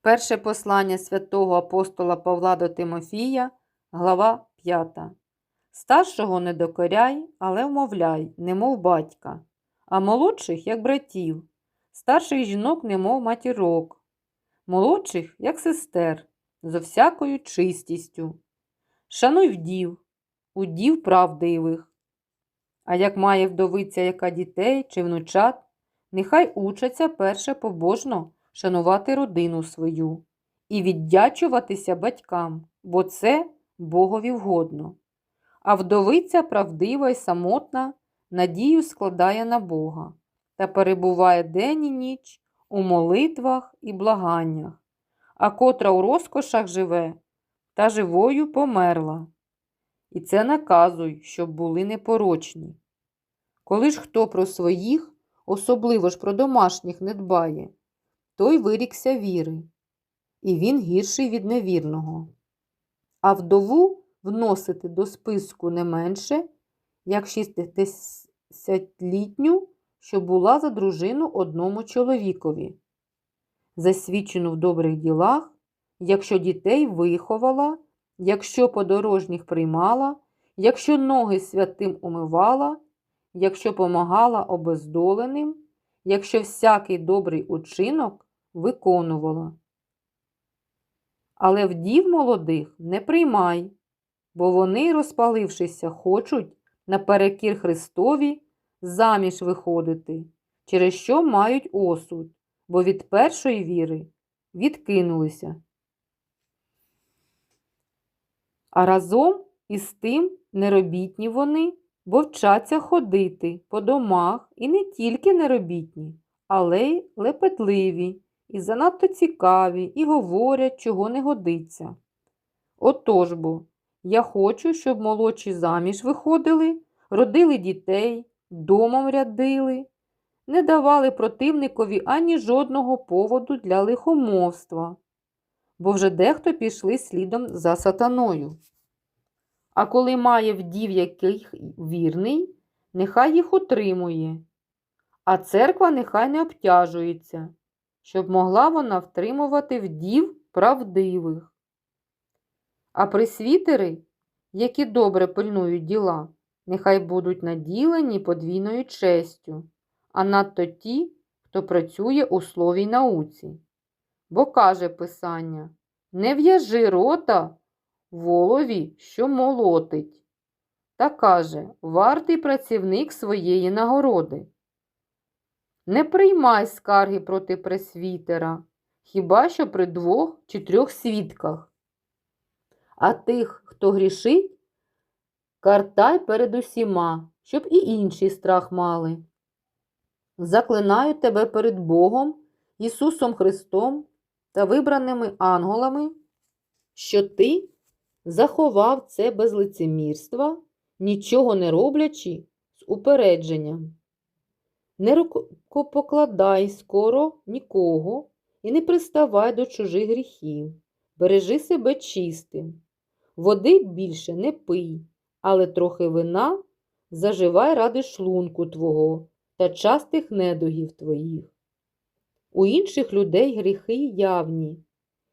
Перше послання святого апостола Павла до Тимофія, глава 5. Старшого не докоряй, але вмовляй, немов батька, а молодших, як братів, старших жінок, немов матірок, молодших, як сестер, зо всякою чистістю. Шануй вдів, удів правдивих. А як має вдовиця яка дітей чи внучат, нехай учаться перше побожно шанувати родину свою і віддячуватися батькам, бо це Богові вгодно. А вдовиця правдива й самотна, надію складає на Бога та перебуває день і ніч у молитвах і благаннях, а котра у розкошах живе, та живою померла. І це наказуй, щоб були непорочні. Коли ж хто про своїх, особливо ж про домашніх не дбає, той вирікся віри, і він гірший від невірного. А вдову вносити до списку не менше, як 60-літню, що була за дружину одному чоловікові, засвідчену в добрих ділах, якщо дітей виховала, якщо подорожніх приймала, якщо ноги святим умивала, якщо помагала обездоленим, якщо всякий добрий учинок виконувала. Але вдів молодих не приймай, бо вони, розпалившися, хочуть наперекір Христові заміж виходити, через що мають осуд, бо від першої віри відкинулися. А разом із тим неробітні вони, бо вчаться ходити по домах і не тільки неробітні, але й лепетливі, і занадто цікаві, і говорять, чого не годиться. Отож бо, я хочу, щоб молодші заміж виходили, родили дітей, домом рядили, не давали противникові ані жодного поводу для лихомовства, бо вже дехто пішли слідом за сатаною. А коли має вдів яких вірний, нехай їх утримує, а церква нехай не обтяжується, щоб могла вона втримувати вдів правдивих. А присвітери, які добре пильнують діла, нехай будуть наділені подвійною честю, а надто ті, хто працює у слові науці. Бо каже Писання не в'яжи рота волові, що молотить. Та каже вартий працівник своєї нагороди. Не приймай скарги проти пресвітера, хіба що при двох чи трьох свідках. А тих, хто грішить, картай перед усіма, щоб і інші страх мали. Заклинаю тебе перед Богом, Ісусом Христом та вибраними ангелами, що ти заховав це без лицемірства, нічого не роблячи з упередженням. Не рукопокладай скоро нікого і не приставай до чужих гріхів, бережи себе чистим, води більше не пий, але трохи вина заживай ради шлунку твого та частих недугів твоїх. У інших людей гріхи явні,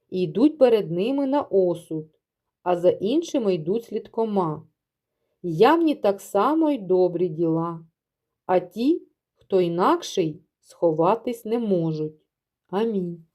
і йдуть перед ними на осуд, а за іншими йдуть слідкома. Явні так само й добрі діла, а ті, хто інакший, сховатись не можуть. Амінь.